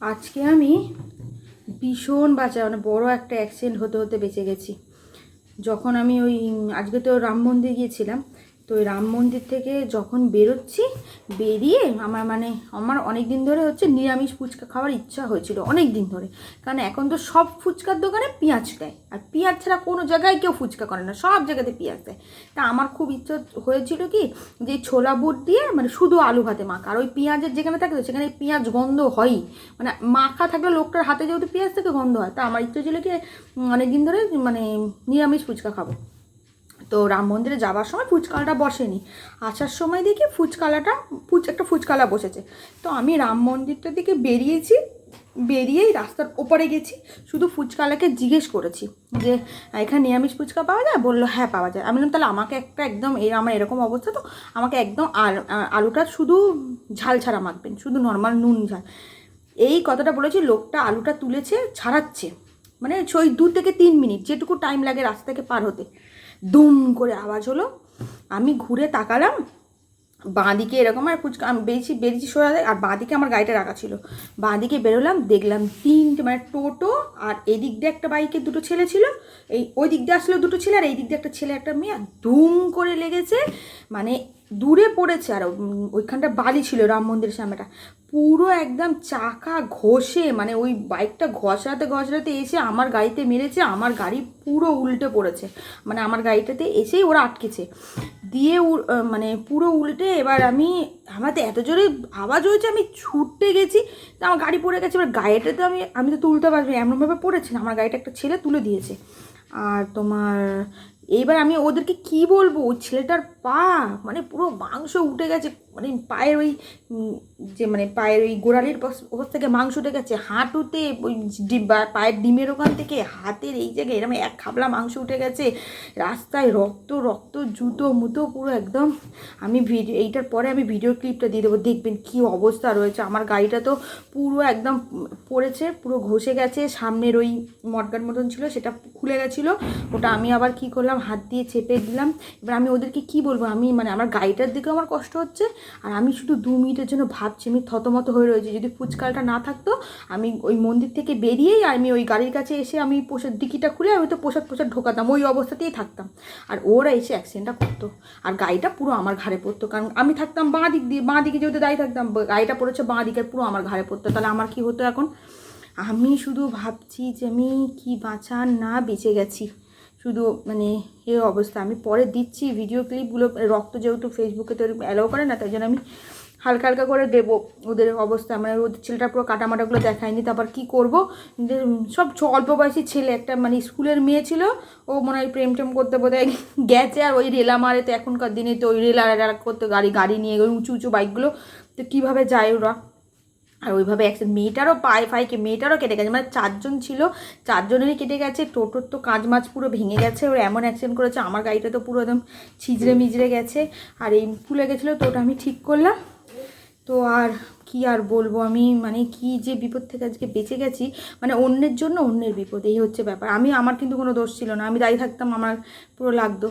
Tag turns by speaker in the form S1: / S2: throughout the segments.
S1: আজকে আমি ভীষণ বাঁচা মানে বড় একটা অ্যাক্সিডেন্ট হতে হতে বেঁচে গেছি। যখন আমি ওই, আজকে তো রাম মন্দির গিয়েছিলাম তো ওই রাম মন্দির থেকে যখন বেরোচ্ছি, বেরিয়ে আমার মানে আমার অনেক দিন ধরে হচ্ছে নিরামিষ ফুচকা খাওয়ার ইচ্ছা হয়েছিল অনেক দিন ধরে। কারণ এখন তো সব ফুচকার দোকানে পেঁয়াজ দেয়। আর পেঁয়াজ ছাড়া কোনো জায়গায় কেউ ফুচকা করে না, সব জায়গাতে পেঁয়াজ দেয়। তা আমার খুব ইচ্ছা হয়েছিল কি, যে ছোলা বুট দিয়ে মানে শুধু আলু ভাতে মাখা। আর ওই পেঁয়াজের যেখানে থাকে তো সেখানে পেঁয়াজ গন্ধ হয়ই। মানে মাখা থাকলে লোকটার হাতে যেহেতু পেঁয়াজ থেকে গন্ধ হয়, তা আমার ইচ্ছা ছিল কি অনেক দিন ধরে মানে নিরামিষ ফুচকা খাব। তো রাম মন্দিরে যাওয়ার সময় ফুচকালাটা বসেনি। আসার সময় দেখি ফুচকালাটা ফুচ, একটা ফুচকালা বসেছে। তো আমি রাম মন্দিরটা দিকে বেরিয়েছি, বেরিয়েই রাস্তার ওপরে গেছি, শুধু ফুচকালাকে জিজ্ঞেস করেছি যে, এখানে নিরামিষ ফুচকা পাওয়া যায়? বলল হ্যাঁ পাওয়া যায়। আমি বললাম, তাহলে আমাকে একটা একদম এই আমার এরকম অবস্থা তো, আমাকে একদম আল- আলুটা শুধু ঝাল ছাড়া মাখবেন, শুধু নর্মাল নুন ঝাল। এই কথাটা বলেছি, লোকটা আলুটা তুলেছে, ছাড়াচ্ছে। মানে ওই দু থেকে তিন মিনিট, যেটুকু টাইম লাগে রাস্তা থেকে পার হতে। দুম করে আওয়াজ হলো। আমি ঘুরে তাকালাম। বাঁদিকে এরকম আর ফুচকা আমি বেরিয়েছি বেরিয়েছি সোজা আর বাঁদিকে আমার গাড়িটা রাখা ছিল। বাঁদিকে বেরোলাম, দেখলাম তিনটে মানে টোটো আর এই দিক দিয়ে একটা বাইকে দুটো ছেলে ছিল। এই ওই দিক দিয়ে আসলে দুটো ছেলে আর এই দিক দিয়ে একটা ছেলে, একটা মেয়ে দুম করে লেগেছে। মানে দূরে পড়েছে আর ওইখানটা বালি ছিল, রাম মন্দিরের সামনেটা। পুরো একদম চাকা ঘষে মানে ওই বাইকটা ঘষাতে ঘষাতে এসে আমার গাড়িতে মেরেছে, আমার গাড়ি পুরো উল্টে পড়েছে। মানে আমার গাড়িটাতে এসেই ওরা আটকেছে। দিয়ে মানে পুরো উল্টে এবার আমি আমাতে এত জোরে আওয়াজ হয়েছে, আমি ছুটতে গেছি, তো আমার গাড়ি পড়ে গেছে, এবার গাড়িটাতে আমি আমি তো তুলতে পারবি এমনভাবে পড়েছে আমার গাড়িটা একটা ছেলে তুলে দিয়েছে। আর তোমার এইবার আমি ওদেরকে কি বলব? ওই ছেলেটার পা মানে পুরো মাংস উঠে গেছে মানে পায়ের ওই যে মানে পায়ের ওই গোড়ালির ওপর থেকে মাংস উঠে গেছে। হাঁটুতে ওই পায়ের ডিমের ওখান থেকে, হাতের এই জায়গায় এরকম এক খাবলা মাংস উঠে গেছে। রাস্তায় রক্ত রক্ত, জুতো, মুতো পুরো একদম। আমি ভিডিও, এইটার পরে আমি ভিডিও ক্লিপটা দিয়ে দেবো। দেখবেন কি অবস্থা রয়েছে। আমার গাড়িটা তো পুরো একদম পড়েছে, পুরো ঘষে গেছে। সামনের ওই মটগার মতন ছিল, সেটা খুলে গেছিল। ওটা আমি আবার কি করলাম, হাত দিয়ে চেপে দিলাম। এবার আমি ওদেরকে কি বলব? আমি মানে আমার গাড়িটার দিকেও আমার কষ্ট হচ্ছে। আর আমি শুধু দু মিনিটের জন্য ভাবছি, আমি থতমত হয়ে রয়েছি। যদি ফুচকালটা না থাকতো, আমি ওই মন্দির থেকে বেরিয়েই আমি ওই গাড়ির কাছে এসে আমি পোশাক ডিকিটা খুলে আমি তো পোশাক পোশাক ঢোকাতাম, ওই অবস্থাতেই থাকতাম। আর ওরা এসে অ্যাক্সিডেন্টটা করতো। আর গাড়িটা পুরো আমার ঘাড়ে পড়তো। কারণ আমি থাকতাম বাঁ দিক দিয়ে, বাঁ দিকে যেহেতু দাঁড়িয়ে থাকতাম, গাড়িটা পড়েছে বাঁ দিকের পুরো আমার ঘাড়ে পড়তো। তাহলে আমার কি হতো এখন? আমি শুধু ভাবছি যে আমি কি বাঁচা না বেঁচে গেছি। শুধু মানে এ অবস্থা। আমি পরে দিচ্ছি ভিডিও ক্লিপগুলো রক্ত যেহেতু ফেসবুকে তো অ্যালাউ করে না, তাই জন্য আমি হালকা হালকা করে দেবো ওদের অবস্থা। মানে ওদের ছেলেটা পুরো কাটামাটাগুলো দেখায়নি তারপর কি করব? সব অল্প বয়সী ছেলে, একটা মানে স্কুলের মেয়ে ছিল, ও মনে হয় প্রেম টেম করতে বোধহয় গেছে, আর ওই রেলা মারে তো এখনকার দিনে তো ওই রেলা করতে গাড়ি গাড়ি নিয়ে উঁচু উঁচু বাইকগুলো তো কীভাবে যায় ওরা? আর ওইভাবে অ্যাক্সিডেন্ট মেয়েটারও পায়ে ফাইকে মেয়েটারও কেটে গেছে। মানে চারজন ছিল, চারজনেরই কেটে গেছে, টোটোর তো কাঁচ মাছ পুরো ভেঙে গেছে, ওর এমন অ্যাক্সিডেন্ট করেছে, আমার গাড়িটা তো পুরো একদম ছিজড়ে মিজড়ে গেছে, আর এই ফুলে গেছিল তো ওটা আমি ঠিক করলাম। তো আর কি আর বলব আমি মানে কি যে বিপদ থেকে আজকে বেঁচে গেছি মানে অন্যের জন্য অন্যের বিপদ, এই হচ্ছে ব্যাপার। আমি, আমার কিন্তু কোনো দোষ ছিল না, আমি দায়ী থাকতাম, আমার পুরো লাগতো।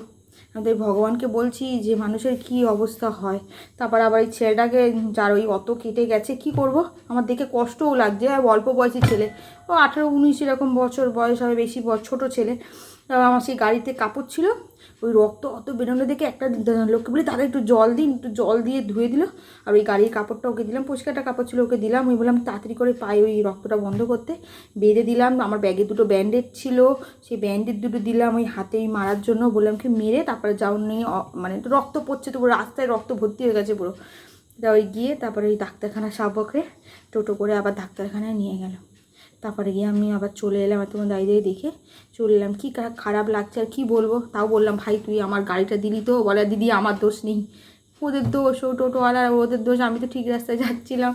S1: আমাদের ভগবানকে বলছি যে মানুষের কি অবস্থা হয়। তারপর আবার এই ছেলেটাকে, যার ওই অত কেটে গেছে, কি করব? আমার দেখে কষ্টও লাগছে। অল্প বয়সী ছেলে। ও আঠেরো, উনিশ এরকম বছর বয়স হবে, বেশি ছোট ছেলে। আমার সেই গাড়িতে কাপড় ছিল, ওই রক্ত অত বেরোনো দেখে একটা লোককে বলি তাদের একটু জল দিন, একটু জল দিয়ে ধুয়ে দিল। আর ওই গাড়ির কাপড়টা ওকে দিলাম পরিষ্কারটা কাপড় ছিল ওকে দিলাম ওই বললাম তাড়াতাড়ি করে পায়ে ওই রক্তটা বন্ধ করতে। বেঁধে দিলাম, আমার ব্যাগে দুটো ব্যান্ডেড ছিল, সেই ব্যান্ডেড দুটো দিলাম ওই হাতে ওই মারার জন্য, বললাম কি মেরে তারপরে যাও নিয়ে মানে রক্ত পড়ছে তো পুরো রাস্তায় রক্ত ভর্তি হয়ে গেছে পুরো। তা ওই গিয়ে তারপরে ওই ডাক্তারখানা সাবকরে টোটো করে আবার ডাক্তারখানায় নিয়ে গেল। তারপরে গিয়ে আমি আবার চলে এলাম আর তোমার দাঁড়িয়ে দেখে চলে এলাম। কী খারাপ লাগছে আর কী বলব? তাও বললাম, ভাই, তুই আমার গাড়িটা দিলি তো? বলে, দিদি, আমার দোষ নেই। ওদের দোষ, ও টোটোওয়ালা, ওদের দোষ, আমি তো ঠিক রাস্তায় যাচ্ছিলাম।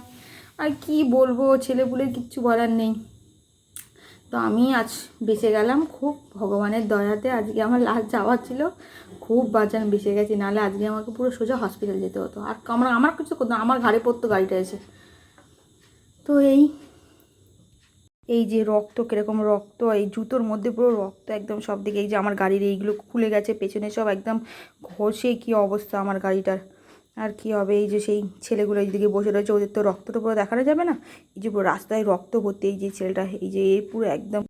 S1: আর কি বলব, ছেলেপুলের কিচ্ছু বলার নেই। তো আমি আজ বেঁচে গেলাম খুব ভগবানের দয়াতে। আজকে আমার লাস্ট যাওয়ার ছিল, খুব বাজান বেঁচে গেছি। নাহলে আজকে আমাকে পুরো সোজা হসপিটাল যেতে হতো। আর আমার আমার কিছু করতো আমার ঘাড়ে পড়তো গাড়িটা এসে। তো এই এই যে রক্ত, কীরকম রক্ত, এই জুতোর মধ্যে পুরো রক্ত একদম সব দিকে, এই যে আমার গাড়ির এইগুলো খুলে গেছে, পেছনে সব একদম ঘষে কি অবস্থা আমার গাড়িটার। আর কি হবে, এই যে সেই ছেলেগুলো এইদিকে বসে রয়েছে, ওদের তো রক্ত তো পুরো দেখানো যাবে না? এই যে পুরো রাস্তায় রক্ত ভর্তি, এই যে ছেলেটা, এই যে এ পুরো একদম